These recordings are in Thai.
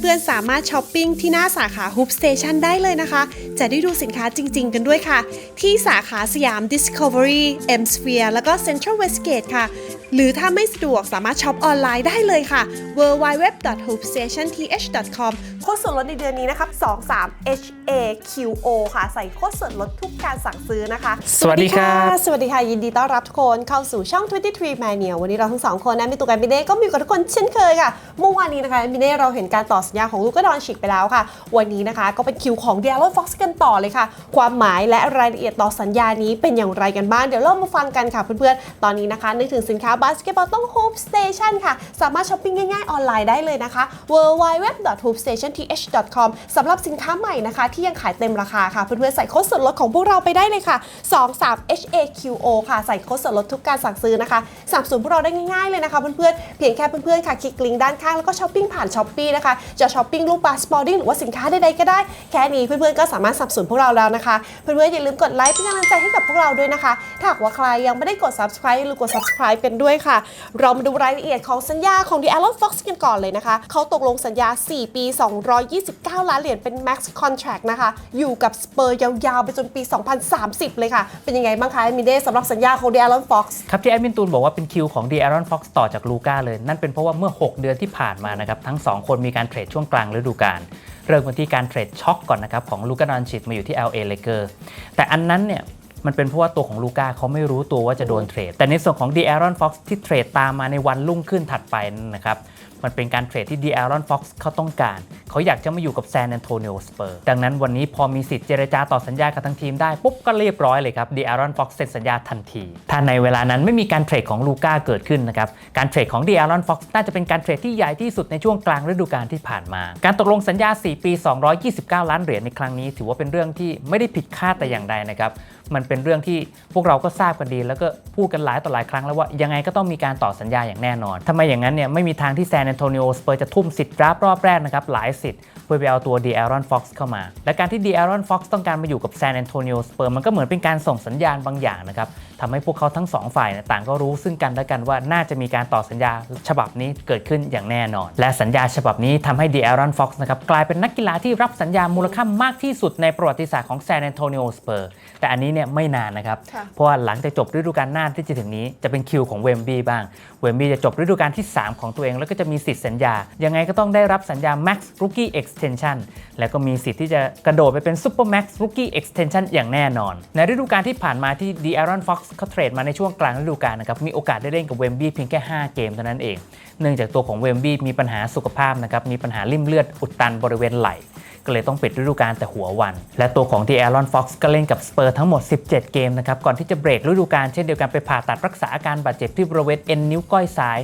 เพื่อนๆ สามารถช้อปปิ้งที่หน้าสาขา Hoop Station ได้เลยนะคะ จะได้ดูสินค้าจริง ๆ กันด้วยค่ะ ที่สาขาสยาม Discovery M Sphere แล้วก็ Central Westgate ค่ะ หรือถ้าไม่สะดวกสามารถช้อปออนไลน์ได้เลยค่ะ www.hoopstationth.com โค้ดส่วนลดในเดือนนี้นะครับ23 HAQO ค่ะ ใส่โค้ดส่วนลดทุกการสั่งซื้อนะคะ สวัสดีครับสวัสดีค่ะ ยินดีต้อนรับทุกคนเข้าสู่ช่อง 23 Mania วันนี้เราทั้งสองคนนะ มีตัวกันมิเน่ก็มีกับทุกคนเช่นเคยค่ะ เมื่อวานนี้นะคะมิเน่เราเห็นการต่อสัญญาของลูกกดอนชิกไปแล้วค่ะ วันนี้นะคะก็เป็นคิวของ d ด a ล o ฟ็อกซ์กันต่อเลยค่ะ ความหมายและรายละเอียดต่อสัญญานี้เป็นอย่างไรกันบ้าง เดี๋ยวเรามาฟังกันค่ะเพื่อนๆ ตอนนี้นะคะนึกถึงสินค้าบาสเกตบอลต้อง Hoop Station ค่ะ สามารถช้อปปิ้งง่ายๆออนไลน์ได้เลยนะคะ nationth.com สำหรับสินค้าใหม่นะคะ ที่ยังขายเต็มราคาค่ะ เพื่อนๆใส่โค้ดส่วนลดของพวกเราไปได้เลยค่ะ 23 HAQO ค่ะ ใส่โค้ดส่วนลดทุกการสั่งซื้อนะคะสนับสนุนพวกเราได้ง่ายๆเลยนะคะเพื่อนๆเพียงแค่เพื่อนๆค่ะคลิกลิงก์ด้านข้างแล้วก็ช้อปปิ้งผ่านช้อปปี้นะคะจะช้อปปิ้งรูปบาสบอดิ้งหรือว่าสินค้าใดๆก็ได้ แค่นี้เพื่อนๆก็สามารถสนับสนุนพวกเราแล้วนะคะ เพื่อนๆอย่าลืมกดไลค์เป็นกำลังใจให้กับพวกเราด้วยนะคะ ถ้าหากว่าใครยังไม่ได้กด subscribe หรือกด subscribe กันด้วยค่ะ เรามาดูรายละเอียดของสัญญาของ The Alan Fox กันก่อนเลยนะคะ เขาตกลงสัญญา 4 ปี229 ล้านเหรียญเป็น max contract นะคะ อยู่กับสเปอร์ยาวๆ ไปจนปี 2030 เลยค่ะ เป็นยังไงบ้างคะมิเดสำหรับสัญญาของ The Alan Fox ครับที่แอดมินตูนบอกว่าเป็นคิวของดี a อรอนฟ็อกซ์ต่อจากลูก้าเลย นั่นเป็นเพราะว่าเมื่อ 6 เดือนที่ผ่านมานะครับ ทั้ง 2 คนมีการเทรดช่วงกลางฤดูกาลเริ่มกันที่การเทรดช็อคก่อนนะครับของลูก้าดอนชิตมาอยู่ที่ LA Lakers แต่อันนั้นเนี่ย มันเป็นเพราะว่าตัวของลูก้าเขาไม่รู้ตัวว่าจะโดนเทรด แต่ในส่วนของดี a อรอนฟ็อกซ์ที่เทรดตามมาในวันรุ่งขึ้นถัดไปนั่นนะครับมันเป็นการเทรดที่ดี a อรอนฟ็อกซ์เขาต้องการ เขาอยากจะมาอยู่กับแซน a อนโต i ิโอสเปอร์ดังนั้นวันนี้พอมีสิทธิ์เจรจาต่อสัญญากับทั้งทีมได้ปุ๊บก็เรียบร้อยเลยครับดี a อรอนฟ็อกซ์เซ็นสัญญาทันที ถ้าในเวลานั้นไม่มีการเทรดของลูก้าเกิดขึ้นนะครับ การเทรดของดี a อรอนฟ็อกซ์น่าจะเป็นการเทรดที่ใหญ่ที่สุดในช่วงกลางฤดูกาลที่ผ่านมา การตกลงสัญญา 4 ปี 229 ล้านเหรียญในครั้งนี้ ถือว่าเป็นเรื่องที่ไม่ได้ผิดคาดแต่อย่างใดนะครับ มันเป็นเรื่องที่พวกเราก็ทราบกันดี แล้วก็พูดกันหลายต่อหลายครั้งแล้วว่ายังไงก็ต้องมีการต่อสัญญาอย่างแน่นอนทำไมอย่างนั้นเนี่ยไม่มีทางที่แซนแอนโตนิโอสเปอร์จะทุ่มสิทธิ์ดราฟรอบแรกนะครับหลายสิทธิ์เพื่อไปเอาตัวดีแอรอนฟ็อกซ์เข้ามา และการที่ดีแอรอนฟ็อกซ์ต้องการมาอยู่กับแซนแอนโตนิโอสเปอร์มันก็เหมือนเป็นการส่งสัญญาณบางอย่างนะครับ ทำให้พวกเขาทั้งสองฝ่ายเนี่ยต่างก็รู้ซึ่งกันและกันว่าน่าจะมีการต่อสัญญาฉบับนี้เกิดขึ้นอย่างแน่นอน และสัญญาฉบับนี้ทำให้ดี a อรอนฟ็อกซ์นะครับกลายเป็นนักกีฬาที่รับสัญญามูลค่ามากที่สุดในประวัติศาสตร์ของแซน a อนโต i ิโอสเปอร์แต่อันนี้เนี่ยไม่นานนะครับค่ะเพราะว่าหลังจากจบฤดูกาลหน้าที่จะถึงนี้จะเป็นคิวของเวมบี้บ้าง เวมบี้จะจบฤดูกาลที่ 3 ของตัวเอง แล้วก็จะมีสิทธิ์สัญญา ยังไงก็ต้องได้รับสัญญา Max Rookie Extension แล้วก็มีสิทธิ์ที่จะกระโดดไปเป็น Super Max Rookie Extension อย่างแน่นอน ในฤดูกาลที่ผ่านมาที่ d ี Aaron เขาเทรดมาในช่วงกลางฤดูกาลนะครับมีโอกาสได้เล่นกับเวมบี้เพียงแค่ 5 เกมเท่านั้นเอง เนื่องจากตัวของเวมบี้มีปัญหาสุขภาพนะครับมีปัญหาริ่มเลือดอุดตันบริเวณไหล่ก็เลยต้องปิดฤดูกาลแต่หัววัน และตัวของที่แอรอนฟ็อกซ์ก็เล่นกับสเปอร์ทั้งหมด 17 เกมนะครับก่อนที่จะเบรกฤดูกาลเช่นเดียวกันไปผ่าตัดรักษาอาการบาดเจ็บที่บริเวณเอ็นนิ้วก้อยซ้าย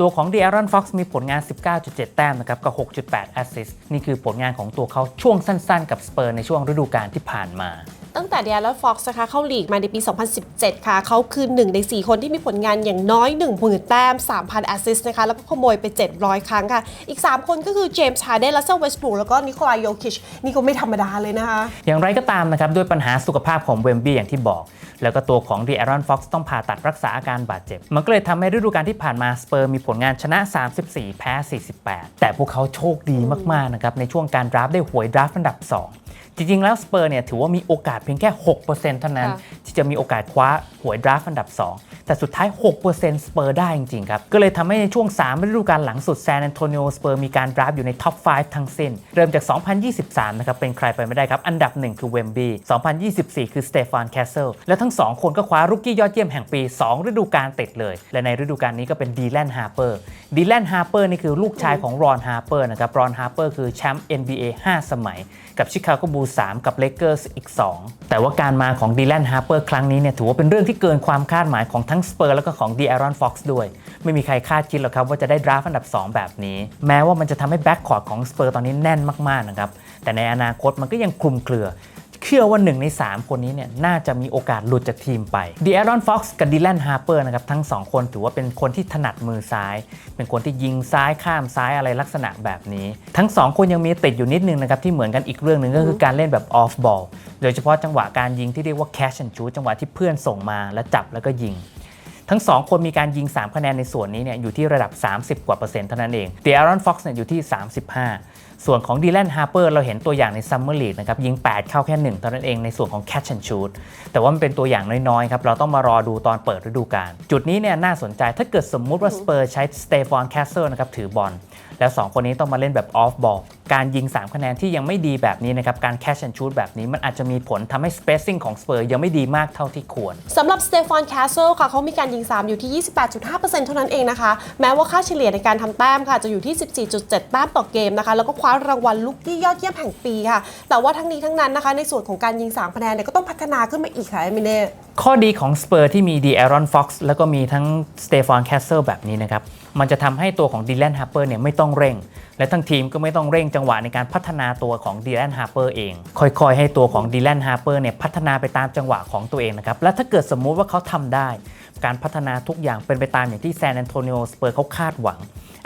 ตัวของดีแอรอนฟ็อกซ์มีผลงาน 19.7 แต้มนะครับกับ 6.8 แอสซิสต์นี่คือผลงานของตัวเขาช่วงสั้นๆ กับสเปอร์ในช่วงฤดูกาลที่ผ่านมาตั้งแต่ d ด a ล o ฟ็อกซ์นะคะเข้าลีกมาในปี 2017 ค่ะ เขาคือหนึ่งใน 4 คนที่มีผลงานอย่างน้อย 10,000 แต้ม 3,000 แอสซิสต์นะคะ แล้วก็ขโมยไป 700 ครั้งค่ะ อีก 3 คนก็คือเจมส์ฮาร์เดนลัสเซลเวสต์บรูแล้วก็นิโคลายโยคิช นี่ก็ไม่ธรรมดาเลยนะคะ อย่างไรก็ตามนะครับ ด้วยปัญหาสุขภาพของเวมบี้อย่างที่บอก แล้วก็ตัวของดีแอรอนฟ็อกซ์ต้องผ่าตัดรักษาอาการบาดเจ็บ มันก็เลยทำให้ฤดูกาลที่ผ่านมาสเปอร์มีผลงานชนะ 34 แพ้ 48 แต่พวกเขาโชคดีมากๆนะครับในช่วงการดราฟได้หวยดราฟอันดับ 2 จริงๆ แล้วสเปอร์เนี่ยถือว่ามีโอกาสเพียงแค่ 6%เท่านั้นค่ะที่จะมีโอกาสคว้าหวยดราฟต์อันดับ 2 แต่สุดท้าย 6%สเปอร์ได้จริงๆ ครับ ก็เลยทำให้ในช่วง 3 ฤดูกาลหลังสุดแซน a อนโต i ิโอสเปอร์มีการดราฟต์อยู่ในท็อป 5 ทั้งสิ้น เริ่มจาก 2023 นะครับ เป็นใครไปไม่ได้ครับ อันดับ 1 คือเวมบี้2024 คือสเตฟานแคสเซิลและทั้ง 2 คนก็คว้ารุกกี้ยอดเยี่ยมแห่งปี 2 ฤดูกาลติดเลย และในฤดูกาลนี้ก็เป็นดีแลนฮาร์เปอร์ดีแลนฮาร์เปอร์นี่คือลูกชายของรอนฮาร์เปอร์นะครับรอนฮาร์เปอร์คือแชมป์ NBA 5 สมัย กับชิคาโกบูล3กับเลเกอร์สอีก 2 แต่ว่าการมาของดีแลนฮาร์เปอร์ครั้งนี้เนี่ยถือว่าเป็นเรื่องที่เกินความคาดหมายของทั้งสเปอร์แล้วก็ของดีแอรอนฟ็อกซ์ด้วย ไม่มีใครคาดคิดหรอกครับว่าจะได้ดราฟอันดับ 2 แบบนี้ แม้ว่ามันจะทำให้แบ็กคอร์ดของสเปอร์ตอนนี้แน่นมากๆนะครับแต่ในอนาคตมันก็ยังคลุมเครือ เชื่อว่าหนึ่งใน 3 คนนี้เนี่ยน่าจะมีโอกาสหลุดจากทีมไปดีแอรอนฟ็อกซ์กับดีแลนฮาร์เปอร์นะครับทั้ง 2 คนถือว่าเป็นคนที่ถนัดมือซ้าย เป็นคนที่ยิงซ้ายข้ามซ้ายอะไรลักษณะแบบนี้ ทั้ง 2 คนยังมีติดอยู่นิดนึงนะครับที่เหมือนกันอีกเรื่องหนึ่งก็คือการเล่นแบบออฟบอลโดยเฉพาะจังหวะการยิงที่เรียกว่า catch and shoot จังหวะที่เพื่อนส่งมาแล้วจับแล้วก็ยิงทั้ง 2 คนมีการยิง 3 คะแนนในส่วนนี้เนี่ยอยู่ที่ระดับ 30 กว่าเปอร์เซ็นต์เท่านั้นเองเดอารอนฟ็อกซ์เนี่ยอยู่ที่ 35 ส่วนของดีแลนฮาร์เปอร์เราเห็นตัวอย่างในซัมเมอร์ลีกนะครับยิง 8 เข้าแค่ 1 เท่านั้นเองในส่วนของแคชช and shoot แต่ว่ามันเป็นตัวอย่างน้อยๆครับเราต้องมารอดูตอนเปิดฤดูกาลจุดนี้เนี่ยน่าสนใจถ้าเกิดสมมุติว่าสเปอร์ใช้สเตฟอนแคสเซิลนะครับถือบอล แล้ว 2 คนนี้ต้องมาเล่นแบบออฟบอลการยิง 3 คะแนนที่ยังไม่ดีแบบนี้นะครับ การ catch and shoot แบบนี้มันอาจจะมีผลทำให้ spacing ของสเปอร์ยังไม่ดีมากเท่าที่ควรสำหรับสเตฟานแคสเซิลค่ะเขามีการยิง 3 อยู่ที่ 28.5%เท่านั้นเองนะคะ แม้ว่าค่าเฉลี่ยในการทำแต้มค่ะจะอยู่ที่ 14.7 แต้มต่อเกมนะคะ แล้วก็คว้ารางวัลลูกที่ยอดเยี่ยมแห่งปีค่ะ แต่ว่าทั้งนี้ทั้งนั้นนะคะ ในส่วนของการยิง3คะแนนเนี่ยก็ต้องพัฒนาขึ้นมาอีกค่ะเอมิเน่ข้อดีของสเปอร์ที่มีดีแอรอนฟ็อกซ์แล้วก็มีทั้งสเตฟานแคสเซิลแบบนี้นะครับ มันจะทำให้ตัวของดีแลนฮาร์เปอร์เนี่ยไม่ต้องเร่ง และทั้งทีมก็ไม่ต้องเร่งจังหวะในการพัฒนาตัวของดีแลนฮาร์เปอร์เอง ค่อยๆ ให้ตัวของดีแลนฮาร์เปอร์เนี่ยพัฒนาไปตามจังหวะของตัวเองนะครับ และถ้าเกิดสมมุติว่าเขาทำได้ การพัฒนาทุกอย่างเป็นไปตามอย่างที่แซนแอนโตนิโอสเปอร์เขาคาดหวัง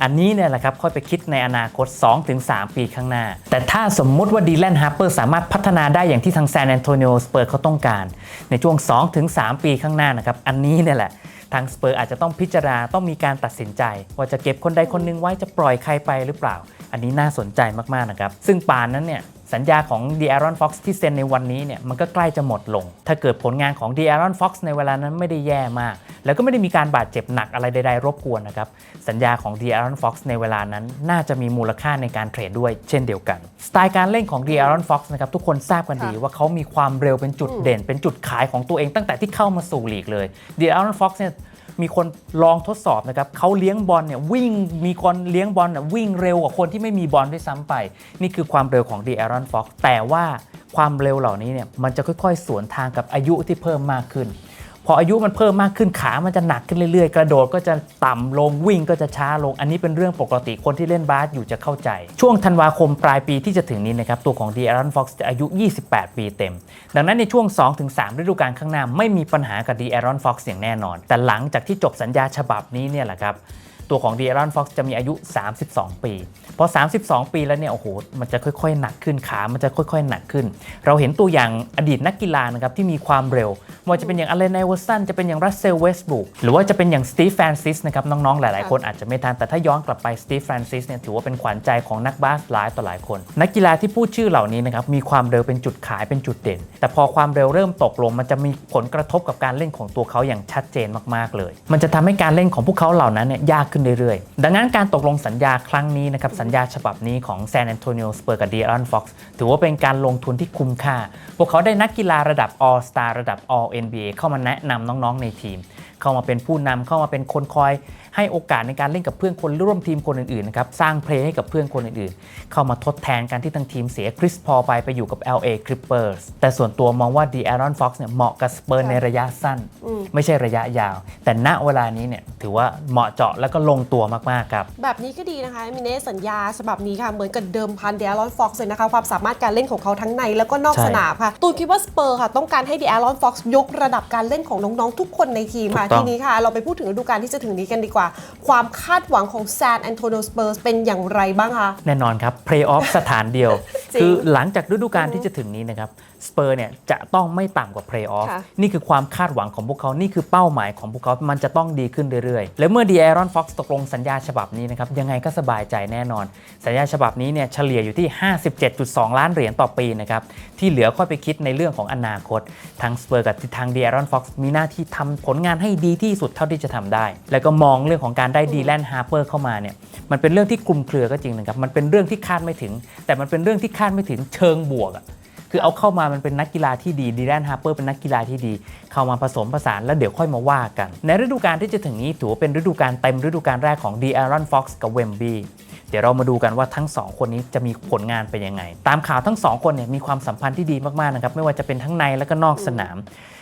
อันนี้เนี่ยแหละครับค่อยไปคิดในอนาคต 2-3 ปีข้างหน้า แต่ถ้าสมมุติว่าดีแลนฮาร์เปอร์สามารถพัฒนาได้อย่างที่ทางแซนแอนโตนิโอสเปอร์เขาต้องการ ในช่วง 2-3 ปีข้างหน้านะครับอันนี้เนี่ยแหละทางสเปอร์อาจจะต้องพิจารณาต้องมีการตัดสินใจ ว่าจะเก็บคนใดคนหนึงไว้จะปล่อยใครไปหรือเปล่า อันนี้น่าสนใจมากๆนะครับ ซึ่งปานนั้นเนี่ย สัญญาของ d ี a r o n Fox ที่เซ็นในวันนี้เนี่ยมันก็ใกล้จะหมดลง ถ้าเกิดผลงานของ d ี a r o n Fox ในเวลานั้นไม่ได้แย่มาก แล้วก็ไม่ได้มีการบาดเจ็บหนักอะไรใดๆรบกวนนะครับ สัญญาของ d ี a r o n Fox ในเวลานั้นน่าจะมีมูลค่าในการเทรดด้วยเช่นเดียวกัน สไตล์การเล่นของ d ี a r o n Fox นะครับทุกคนทราบกันดีค่ะว่าเขามีความเร็วเป็นจุดเด่น เป็นจุดขายของตัวเองตั้งแต่ที่เข้ามาสู่ลีกเลย d ี a r o n Fox เนี่ย มีคนลองทดสอบนะครับเขาเลี้ยงบอลเนี่ยวิ่งมีคนเลี้ยงบอลเนี่ยวิ่งเร็วกว่าคนที่ไม่มีบอลด้วยซ้ำไป นี่คือความเร็วของดีแอรอนฟ็อกแต่ว่าความเร็วเหล่านี้เนี่ยมันจะค่อยๆ สวนทางกับอายุที่เพิ่มมากขึ้น พออายุมันเพิ่มมากขึ้นขามันจะหนักขึ้นเรื่อยๆ กระโดดก็จะต่ำลงวิ่งก็จะช้าลง อันนี้เป็นเรื่องปกติคนที่เล่นบาสอยู่จะเข้าใจ ช่วงธันวาคมปลายปีที่จะถึงนี้นะครับตัวของดีอารอนฟ็อกซ์จะอายุ 28 ปีเต็ม ดังนั้นในช่วง 2-3 ฤดูกาลข้างหน้าไม่มีปัญหากับดีอารอนฟ็อกซ์อย่างแน่นอน แต่หลังจากที่จบสัญญาฉบับนี้เนี่ยแหละครับ ตัวของดีแอรอนฟ็อกซ์จะมีอายุ 32 ปี พอ 32 ปีแล้วเนี่ยโอ้โหมันจะค่อยๆ หนักขึ้นขามันจะค่อยๆ หนักขึ้น เราเห็นตัวอย่างอดีตนักกีฬานะครับที่มีความเร็วไม่ว่าจะเป็นอย่างอเลนไอเวอร์สันจะเป็นอย่างรัสเซลเวสบุกหรือว่าจะเป็นอย่างสตีฟแฟรนซิสนะครับน้องๆ หลายๆ คนอาจจะไม่ทันแต่ถ้าย้อนกลับไปสตีฟแฟรนซิสเนี่ยถือว่าเป็นขวัญใจของนักบาสหลายต่อหลายคน นักกีฬาที่พูดชื่อเหล่านี้นะครับมีความเร็วเป็นจุดขายเป็นจุดเด่น แต่พอความเร็วเริ่มตกลง มันจะมีผลกระทบกับการเล่นของตัวเขาอย่างชัดเจนมากๆเลย มันจะทำให้การเล่นของพวกเขาเหล่านั้นเนี่ยยากขึ้นเรื่อยๆ ดังนั้นการตกลงสัญญาครั้งนี้นะครับสัญญาฉบับนี้ของแซนแอนโตนิโอสเปอร์กับดีออนฟ็อกซ์ถือว่าเป็นการลงทุนที่คุ้มค่า พวกเขาได้นักกีฬาระดับ All Star ระดับ All NBA เข้ามาแนะนำน้องๆในทีม เข้ามาเป็นผู้นำเข้ามาเป็นคนคอย ให้โอกาสในการเล่นกับเพื่อนคนร่วมทีมคนอื่นๆนะครับสร้างเพลย์ให้กับเพื่อนคนอื่นๆ เข้ามาทดแทนการที่ทั้งทีมเสียคริสพอลไปไปอยู่กับ LA Clippers แต่ส่วนตัวมองว่าดีแอรอนฟ็อกซ์เนี่ยเหมาะกับสเปอร์ในระยะสั้น ไม่ใช่ระยะยาว แต่ณเวลานี้เนี่ยถือว่าเหมาะเจาะแล้วก็ลงตัวมากๆครับแบบนี้ก็ดีนะคะมิเน่สัญญาฉบับนี้ค่ะเหมือนกับเดิมพันเดียรอนฟ็อกซ์เลยนะคะความสามารถการเล่นของเขาทั้งในแล้วก็นอกใช่สนามค่ะตูนคิดว่าสเปอร์ค่ะต้องการให้เดียรอนฟ็อกซ์ยกระดับการเล่นของน้องๆทุกคนในทีมค่ะถูกต้องทีนี้ค่ะ เราไปพูดถึงฤดูกาลที่จะถึงนี้กันดีกว่า ความคาดหวังของแซนแอนโตนิโอสเปอร์เป็นอย่างไรบ้างคะ แน่นอนครับเพลย์ออฟสถานเดียวจริงคือหลังจากฤดูกาลที่จะถึงนี้นะครับสเปอร์เนี่ยจะต้องไม่ต่ำกว่าเพลย์ออฟค่ะนี่คือความคาดหวังของพวกเขานี่คือเป้าหมายของพวกเขามันจะต้องดีขึ้นเรื่อยๆ และเมื่อดีแอรอนฟ็อกซ์ตกลงสัญญาฉบับนี้นะครับยังไงก็สบายใจแน่นอน สัญญาฉบับนี้เนี่ยเฉลี่ยอยู่ที่ 57.2 ล้านเหรียญต่อปีนะครับที่เหลือค่อยไปคิดในเรื่องของอนาคตทางสเปอร์กับทางดีแอรอนฟ็อกซ์มีหน้าที่ทำผลงานให้ดีที่สุดเท่าที่จะทำได้ แล้วก็มองเรื่องของการได้ดีแลนฮาร์เปอร์เข้ามาเนี่ยมันเป็นเรื่องที่คลุมเครือก็จริงนะครับมันเป็นเรื่องที่คาดไม่ถึง แต่มันเป็นเรื่องที่คาดไม่ถึงเชิงบวกอะคือเอาเข้ามามันเป็นนักกีฬาที่ดีดีแลนฮาร์เปอร์เป็นนักกีฬาที่ดี เข้ามาผสมผสานแล้วเดี๋ยวค่อยมาว่ากัน ในฤดูกาลที่จะถึงนี้ถือว่าเป็นฤดูกาลเต็มฤดูกาลแรกของดีแอรอนฟ็อกซ์กับเวมบีเดี๋ยวเรามาดูกันว่าทั้งสองคนนี้จะมีผลงานเป็นยังไง ตามข่าวทั้งสองคนเนี่ยมีความสัมพันธ์ที่ดีมากๆนะครับไม่ว่าจะเป็นทั้งในและก็นอกสนาม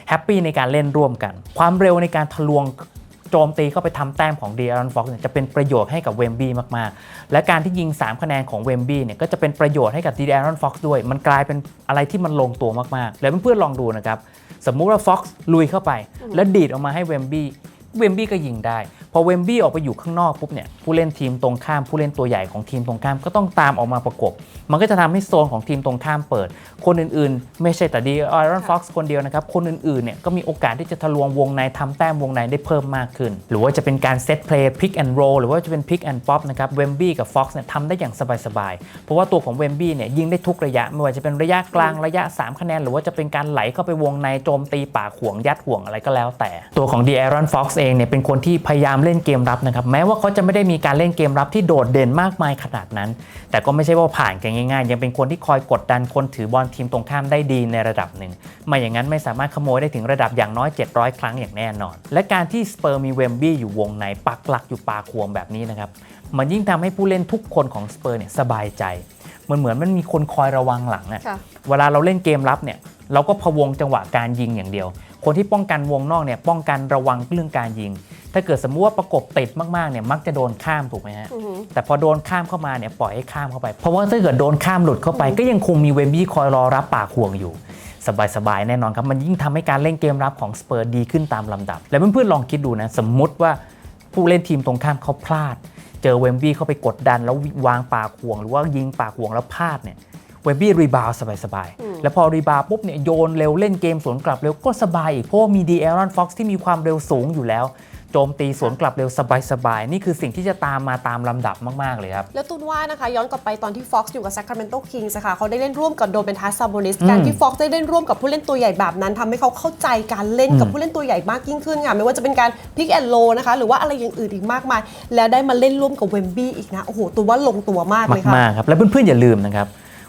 แฮปปี้ในการเล่นร่วมกัน ความเร็วในการทะลวงโจมตีเข้าไปทำแต้มของดีอารอนฟ็อกซ์จะเป็นประโยชน์ให้กับเวมบี้มาก ๆ และการที่ยิง 3 คะแนนของเวมบี้เนี่ยก็จะเป็นประโยชน์ให้กับดีอารอนฟ็อกซ์ด้วย มันกลายเป็นอะไรที่มันลงตัวมาก ๆ แล้วเพื่อนๆลองดูนะครับ สมมุติว่าฟ็อกซ์ลุยเข้าไป แล้วดีดออกมาให้เวมบี้ เวมบี้ก็ยิงได้ พอเวมบี้ออกไปอยู่ข้างนอกปุ๊บเนี่ยผู้เล่นทีมตรงข้ามผู้เล่นตัวใหญ่ของทีมตรงข้ามก็ต้องตามออกมาประกบ มันก็จะทำให้โซนของทีมตรงข้ามเปิด คนอื่นๆ ไม่ใช่แต่ดีไอรอนฟ็อกซ์คนเดียวนะครับ คนอื่นๆเนี่ยก็มีโอกาสที่จะทะลวงวงในทำแต้มวงในได้เพิ่มมากขึ้น หรือว่าจะเป็นการเซตเพลย์พิกแอนด์โรหรือว่าจะเป็นพิกแอนด์ป๊อปนะครับเวมบี้กับฟ็อกซ์เนี่ยทำได้อย่างสบายๆเพราะว่าตัวของเวมบี้เนี่ยยิงได้ทุกระยะไม่ว่าจะเป็นระยะกลางระยะ 3 คะแนน หรือว่าจะเป็นการไหลเข้าไปวงในโจมตีป่ากห่วงยัดห่วงอะไรก็แล้วแต่ ตัวของ The Iron Fox เองเนี่ยเป็นคนที่พยายามเล่นเกมรับนะครับแม้ว่าเขาจะไม่ได้มีการเล่นเกมรับที่โดดเด่นมากมายขนาดนั้น แต่ก็ไม่ใช่ว่าผ่านกันง่ายๆ ยังเป็นคนที่คอยกดดันคนถือบอลทีมตรงข้ามได้ดีในระดับหนึ่งไม่อย่างนั้นไม่สามารถขโมยได้ถึงระดับอย่างน้อย 700 ครั้งอย่างแน่นอน และการที่สเปอร์มีเวมบี้อยู่วงในปักหลักอยู่ปากควงแบบนี้นะครับมันยิ่งทำให้ผู้เล่นทุกคนของสเปอร์เนี่ยสบายใจมันเหมือนมันมีคนคอยระวังหลังอะค่ะเวลาเราเล่นเกมรับเนี่ยเราก็พะวงจังหวะการยิงอย่างเดียว คนที่ป้องกันวงนอกเนี่ยป้องกันระวังเรื่องการยิง ถ้าเกิดสมมติว่าประกบติดมากๆเนี่ยมักจะโดนข้ามถูกไหมฮะอือหือแต่พอโดนข้ามเข้ามาเนี่ยปล่อยให้ข้ามเข้าไป เพราะว่าถ้าเกิดโดนข้ามหลุดเข้าไป ก็ยังคงมีเวมบี้คอยรอรับปากห่วงอยู่สบายๆแน่นอนครับ มันยิ่งทำให้การเล่นเกมรับของสเปอร์ดีขึ้นตามลำดับ แล้วเพื่อนๆลองคิดดูนะ สมมุติว่าผู้เล่นทีมตรงข้ามเขาพลาด เจอเวมบี้เข้าไปกดดัน แล้ววางปากห่วง หรือว่ายิงปากห่วงแล้วพลาดเนี่ยเวมบี้รีบาวสบายๆ แล้วพอรีบาวปุ๊บเนี่ยโยนเร็วเล่นเกมสวนกลับเร็วก็สบายอีกเพราะว่ามีดีเอรอนฟ็อกซ์ที่มีความเร็วสูงอยู่แล้ว โจมตีสวนกลับเร็วสบายๆ นี่คือสิ่งที่จะตามมาตามลำดับมาก ๆ เลยครับ แล้วตุนว่านะคะ ย้อนกลับไปตอนที่ Fox อยู่กับ Sacramento Kings อะค่ะเขาได้เล่นร่วมกับโดเบนทัสซาโบนิสอืมการที่ Fox ได้เล่นร่วมกับผู้เล่นตัวใหญ่แบบนั้นทำให้เขาเข้าใจการเล่นกับผู้เล่นตัวใหญ่มากยิ่งขึ้นค่ะไม่ว่าจะเป็นการ pick and roll นะคะหรือว่าอะไรอย่างอื่นอีกมากมาย แล้วได้มาเล่นร่วมกับเวมบี้อีกนะโอ้โหตัวว่าลงตัวมากเลยค่ะมากๆครับและเพื่อนๆอย่าลืมนะครับ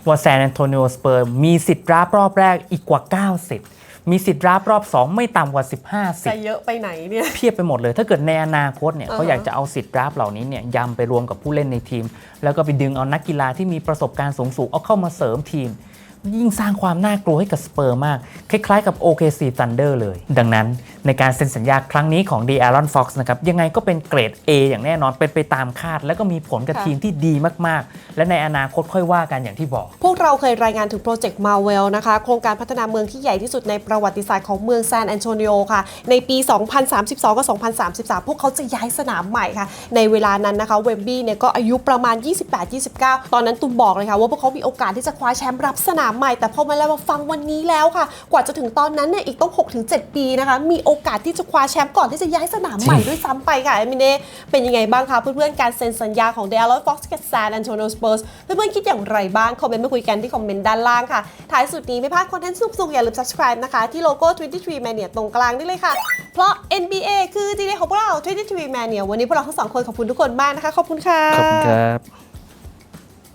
ว่าแซนแอนโตนิโอสเปอร์มีสิทธิ์ดราฟต์รอบแรกอีกกว่า 90 มีสิทธิ์ดราฟต์รอบ2ไม่ต่ำกว่า 15 สิทจะธิ์เยอะไปไหนเนี่ย เพียบไปหมดเลย ถ้าเกิดในอนาคตเนี่ยอ่าฮะ เขาอยากจะเอาสิทธิ์ดราฟต์เหล่านี้เนี่ยยำไปรวมกับผู้เล่นในทีม แล้วก็ไปดึงเอานักกีฬาที่มีประสบการณ์สูงๆเอาเข้ามาเสริมทีม ยิ่งสร้างความน่ากลัวให้กับสเปอร์มาก คล้ายๆกับ OKC Thunder เลย ดังนั้นในการเซ็นสัญญาครั้งนี้ของ d e a r o n Fox นะครับ ยังไงก็เป็นเกรด A อย่างแน่นอนเป็นไปตามคาด แล้วก็มีผลกับค่ะทีมที่ดีมากๆ และในอนาคตค่อยว่ากันอย่างที่บอก พวกเราเคยรายงานถึงโปรเจกต์มาเวลนะคะ โครงการพัฒนาเมืองที่ใหญ่ที่สุดในประวัติศาสตร์ของเมืองซานแอนโตนิโอค่ะ ในปี 2032 กับ 2033 พวกเขาจะย้ายสนามใหม่ค่ะ ในเวลานั้นนะคะเวมบี้เนี่ยก็อายุประมาณ 28-29 ตอนนั้นตุ้มบอกเลยค่ะว่าพวกเขามีโอกาสที่จะคว้าแชมป์รับสนามใหม่ แต่พอมาแล้วมาฟังวันนี้แล้วค่ะ กว่าจะถึงตอนนั้นเนี่ยอีกต้อง 6-7 ปีนะคะ มีโอกาสที่จะคว้าแชมป์ก่อนที่จะย้ายสนามใหม่ด้วยซ้ำไปค่ะเอมิเน่เป็นยังไงบ้างคะเพื่อนๆการเซ็นสัญญาของเดล f ฟ็อกซ์กับซานแอนโตนิโอสเปอร์สเพื่อนๆคิดอย่างไรบ้างคอมเมนต์มาคุยกันที่คอมเมนต์ด้านล่างค่ะท้ายสุดนี้ไม่พลาดคอนเทนต์สนุกๆอย่าลืม subscribe นะคะที่โลโก้ 23 Mania ตรงกลางได้เลยค่ะ เพราะ NBA คือทีเดของพวกเรา23 Mania วันนี้พวกเราทั้งสองคนขอบคุณทุกคนมากนะคะขอบคุณค่ะขอบคุณครับ